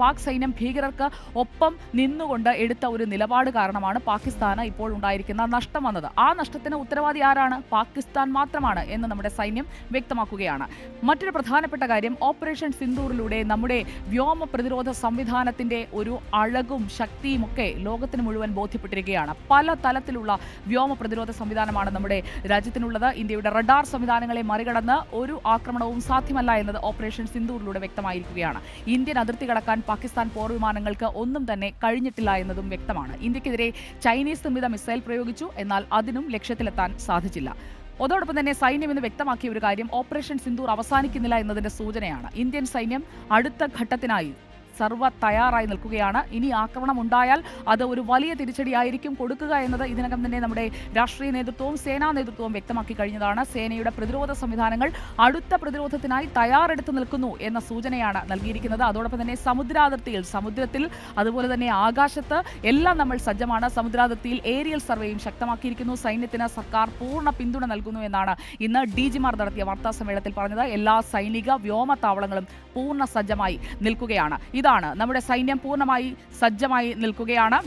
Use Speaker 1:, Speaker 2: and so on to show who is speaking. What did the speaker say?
Speaker 1: പാക് സൈന്യം ഭീകരർക്ക് ഒപ്പം നിന്നുകൊണ്ട് എടുത്ത ഒരു നിലപാട് കാരണമാണ് പാകിസ്ഥാന് ഇപ്പോൾ ഉണ്ടായിരിക്കുന്ന നഷ്ടം വന്നത്. ആ നഷ്ടത്തിന് ഉത്തരവാദി ആരാണ്? പാകിസ്ഥാൻ മാത്രമാണ് എന്ന് നമ്മുടെ സൈന്യം വ്യക്തമാക്കുകയാണ്. മറ്റൊരു പ്രധാനപ്പെട്ട കാര്യം ഓപ്പറേഷൻ സിന്ദൂറിലൂടെ നമ്മുടെ വ്യോമ പ്രതിരോധ സംവിധാനത്തിന്റെ ഒരു അഴകും ശക്തിയും ഒക്കെ ലോകത്തിന് മുഴുവൻ ബോധ്യപ്പെട്ടിരിക്കുകയാണ്. പല തലത്തിലുള്ള വ്യോമ പ്രതിരോധ സംവിധാനമാണ് നമ്മുടെ രാജ്യത്തിനുള്ളത്. ഇന്ത്യയുടെ റഡാർ സംവിധാനങ്ങളെ മറികടന്ന് ഒരു ആക്രമണവും സാധ്യമല്ല എന്നത് ഓപ്പറേഷൻ സിന്ദൂറിലൂടെ വ്യക്തമായിരിക്കുകയാണ്. ഇന്ത്യൻ അതിർത്തി കടക്കാൻ പാകിസ്ഥാൻ പോർ വിമാനങ്ങൾക്ക് ഒന്നും തന്നെ കഴിഞ്ഞിട്ടില്ല എന്നതും വ്യക്തമാണ്. ഇന്ത്യക്കെതിരെ ചൈനീസ് നിർമ്മിത മിസൈൽ പ്രയോഗിച്ചു എന്നാൽ അതിനും ലക്ഷ്യത്തിലെത്താൻ സാധിച്ചില്ല. അതോടൊപ്പം തന്നെ സൈന്യം ഇന്ന് വ്യക്തമാക്കിയ ഒരു കാര്യം ഓപ്പറേഷൻ സിന്ധൂർ അവസാനിക്കുന്നില്ല എന്നതിന്റെ സൂചനയാണ്. ഇന്ത്യൻ സൈന്യം അടുത്ത ഘട്ടത്തിനായി സർവ തയ്യാറായി നിൽക്കുകയാണ്. ഇനി ആക്രമണം ഉണ്ടായാൽ അത് ഒരു വലിയ തിരിച്ചടിയായിരിക്കും കൊടുക്കുക എന്നത് ഇതിനകം തന്നെ നമ്മുടെ രാഷ്ട്രീയ നേതൃത്വവും സേനാ നേതൃത്വവും വ്യക്തമാക്കി കഴിഞ്ഞതാണ്. സേനയുടെ പ്രതിരോധ സംവിധാനങ്ങൾ അടുത്ത പ്രതിരോധത്തിനായി തയ്യാറെടുത്ത് നിൽക്കുന്നു എന്ന സൂചനയാണ് നൽകിയിരിക്കുന്നത്. അതോടൊപ്പം തന്നെ സമുദ്രാതിർത്തിയിൽ സമുദ്രത്തിൽ അതുപോലെ തന്നെ ആകാശത്ത് എല്ലാം നമ്മൾ സജ്ജമാണ്. സമുദ്രാതിർത്തിയിൽ ഏരിയൽ സർവേയും ശക്തമാക്കിയിരിക്കുന്നു. സൈന്യത്തിന് സർക്കാർ പൂർണ പിന്തുണ നൽകുന്നു എന്നാണ് ഇന്ന് ഡി ജിമാർ നടത്തിയ വാർത്താ സമ്മേളനത്തിൽ പറഞ്ഞത്. എല്ലാ സൈനിക വ്യോമ താവളങ്ങളും പൂർണ സജ്ജമായി നിൽക്കുകയാണ്. ഇതാണ്. നമ്മുടെ സൈന്യം പൂർണമായി സജ്ജമായി നിൽക്കുകയാണ്.